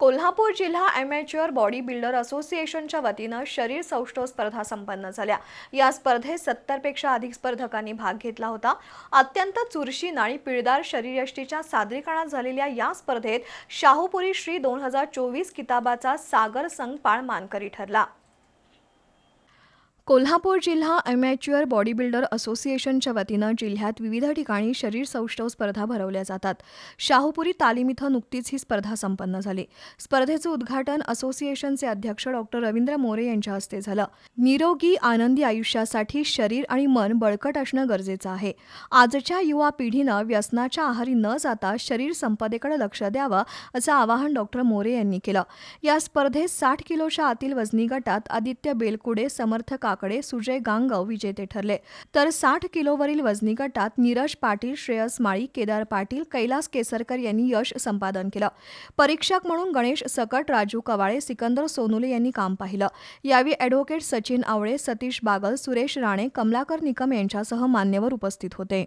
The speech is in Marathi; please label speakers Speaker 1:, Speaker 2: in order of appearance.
Speaker 1: कोल्हापूर जिल्हा ॲमॅच्युअर बॉडी बिल्डर असोसिएशनच्या वतीनं शरीर सौष्ठव स्पर्धा संपन्न झाल्या. या स्पर्धेत सत्तरपेक्षा अधिक स्पर्धकांनी भाग घेतला होता. अत्यंत चुरशी नाणी पिळदार शरीरयष्टीच्या सादरीकरणात झालेल्या या स्पर्धेत शाहूपुरी श्री दोन हजार चोवीस किताबाचा सागर संगपाळ मानकरी ठरला. कोल्हापूर जिल्हा ॲमॅच्युअर बॉडी बिल्डर असोसिएशनच्या वतीनं जिल्ह्यात विविध ठिकाणी शरीर सौष्ठव स्पर्धा भरवल्या जातात. शाहूपुरी तालीम इथं नुकतीच ही स्पर्धा संपन्न झाली. स्पर्धेचं उद्घाटन असोसिएशनचे अध्यक्ष डॉक्टर रवींद्र मोरे यांच्या हस्ते झालं. निरोगी आनंदी आयुष्यासाठी शरीर आणि मन बळकट असणं गरजेचं आहे. आजच्या युवा पिढीनं व्यसनाच्या आहारी न जाता शरीर संपदेकडे लक्ष द्यावं असं आवाहन डॉक्टर मोरे यांनी केलं. या स्पर्धेत साठ किलोच्या आतील वजनी गटात आदित्य बेलकुडे समर्थक आकडे सुजय गांगव विजेते ठरले. तर साठ किलोवरील वजनी गटात नीरज पाटील श्रेयस माळी केदार पाटील कैलास केसरकर यांनी यश संपादन केलं. परीक्षक म्हणून गणेश सकट राजू कवाळे सिकंदर सोनुले यांनी काम पाहिलं. यावेळी ॲडव्होकेट सचिन आवळे सतीश बागल सुरेश राणे कमलाकर निकम यांच्यासह मान्यवर उपस्थित होते.